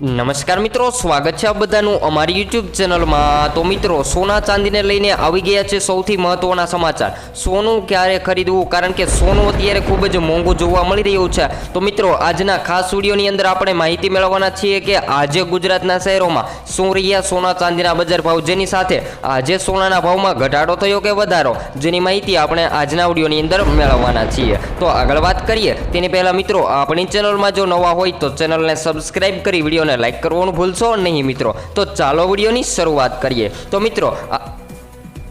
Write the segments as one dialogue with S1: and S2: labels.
S1: નમસ્કાર મિત્રો, સ્વાગત છે આ બધાનું અમારી યુટ્યુબ ચેનલમાં તો મિત્રો, સોના ચાંદીને લઈને આવી ગયા છે સૌથી મહત્વના સમાચાર. સોનું ક્યારે ખરીદવું? કારણ કે સોનું અત્યારે ખૂબ જ મોંઘું જોવા મળી રહ્યું છે. તો મિત્રો, આજના ખાસ વિડીયોની અંદર આપણે માહિતી મેળવવાના છીએ કે આજે ગુજરાતના શહેરોમાં શું રહ્યા સોના ચાંદીના બજાર ભાવ? જેની સાથે આજે સોનાના ભાવમાં ઘટાડો થયો કે વધારો? જેની માહિતી આપણે આજના વિડીયોની અંદર મેળવવાના છીએ. તો આગળ વાત કરીએ. તેની પહેલાં મિત્રો, આપણી ચેનલમાં જો નવા હોય તો ચેનલને સબસ્ક્રાઇબ કરી વિડીયોને લાઈક કરવાનું ભૂલશો નહીં મિત્રો. તો ચાલો વિડીયોની શરૂઆત કરીએ. તો મિત્રો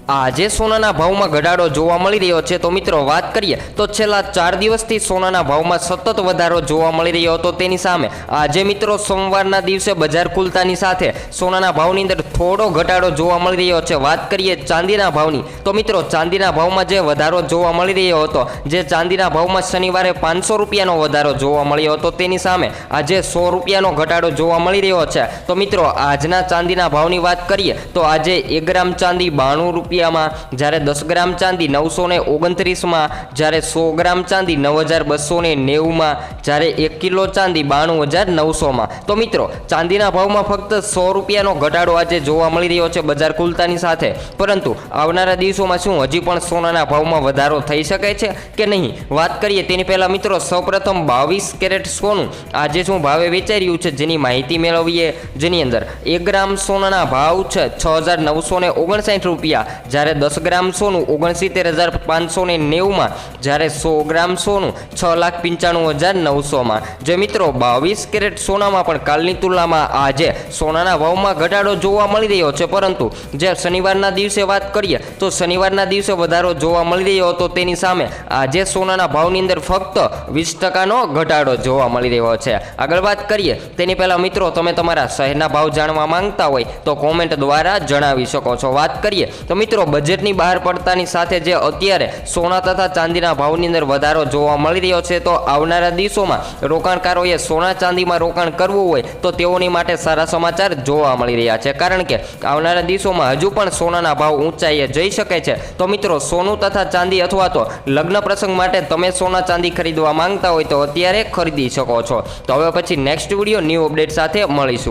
S1: આજે સોનાના ભાવમાં ઘટાડો જોવા મળી રહ્યો છે. તો મિત્રો, વાત કરીએ તો છેલ્લા ચાર દિવસથી સોનાના ભાવમાં સતત વધારો જોવા મળી રહ્યો હતો તેની સામે. આજે મિત્રો, સોમવારના દિવસે બજાર ખુલતાની સાથે સોનાના ભાવની અંદર થોડો ઘટાડો જોવા મળી રહ્યો છે. વાત કરીએ ચાંદીના ભાવની. તો મિત્રો, ચાંદીના ભાવમાં જે વધારો જોવા મળી રહ્યો હતો, જે ચાંદીના ભાવમાં શનિવારે પાંચસો રૂપિયાનો વધારો જોવા મળ્યો હતો તેની સામે. આજે સો રૂપિયાનો ઘટાડો જોવા મળી રહ્યો છે. તો મિત્રો, આજના ચાંદીના ભાવની વાત કરીએ તો આજે એક ગ્રામ ચાંદી બાણું રૂપિયામાં જ્યારે દસ ગ્રામ ચાંદી નવસો ને ઓગણત્રીસમાં, જ્યારે સો ગ્રામ ચાંદી નવ હજાર બસો ને નેવુંમાં, જ્યારે એક કિલો ચાંદી બાણું હજાર નવસોમાં તો મિત્રો, ચાંદીના ભાવમાં ફક્ત સો રૂપિયાનો ઘટાડો આજે જોવા મળી રહ્યો છે બજાર ખુલતાની સાથે. પરંતુ આવનારા દિવસોમાં શું હજી પણ સોનાના ભાવમાં વધારો થઈ શકે છે કે નહીં? વાત કરીએ તેની પહેલાં મિત્રો, સૌપ્રથમ બાવીસ કેરેટ સોનું આજે શું ભાવે વેચાઈ રહ્યું છે જેની માહિતી મેળવીએ. જેની અંદર એક ગ્રામ સોનાના ભાવ છે છ હજાર નવસો ને ઓગણસાઠ રૂપિયા જ્યારે દસ ગ્રામ સોનું ઓગણસિત્તેર હજાર પાંચસો ને નેવુંમાં, જ્યારે સો ગ્રામ સોનું છ લાખ પંચાણું હજાર નવસોમાં. જે મિત્રો, બાવીસ કેરેટ સોનામાં પણ કાલની તુલનામાં આજે સોનાના ભાવમાં ઘટાડો જોવા મળી રહ્યો છે. પરંતુ જે શનિવારના દિવસે વાત કરીએ, તો શનિવારના દિવસે વધારો જોવા મળી રહ્યો હતો. તેની સામે આજે સોનાના ભાવની અંદર ફક્ત વીસ ટકાનો ઘટાડો જોવા મળી રહ્યો છે. આગળ વાત કરીએ, તેની પહેલાં મિત્રો, તમે તમારા શહેરના ભાવ જાણવા માંગતા હોય તો કોમેન્ટ દ્વારા જણાવી શકો છો. વાત કરીએ, તો મિત્રો બજેટની બહાર પડતાની સાથે જે અત્યારે સોના તથા ચાંદીના ભાવની અંદર વધારો જોવા મળી રહ્યો છે, તો આવનારા દિવસોમાં રોકાણકારોએ સોના ચાંદીમાં રોકાણ કરવું હોય તો તેઓની માટે સારા સમાચાર જોવા મળી રહ્યા છે. કારણ કે આવનારા દિવસોમાં હજુ પણ સોનાના ભાવ ઊંચાઈએ જઈ શકે છે. તો મિત્રો, સોનું તથા ચાંદી અથવા તો લગ્ન પ્રસંગ માટે તમે સોના ચાંદી ખરીદવા માંગતા હોય તો અત્યારે ખરીદી શકો છો. તો હવે પછી નેક્સ્ટ વીડિયો ન્યૂ અપડેટ સાથે મળીશું.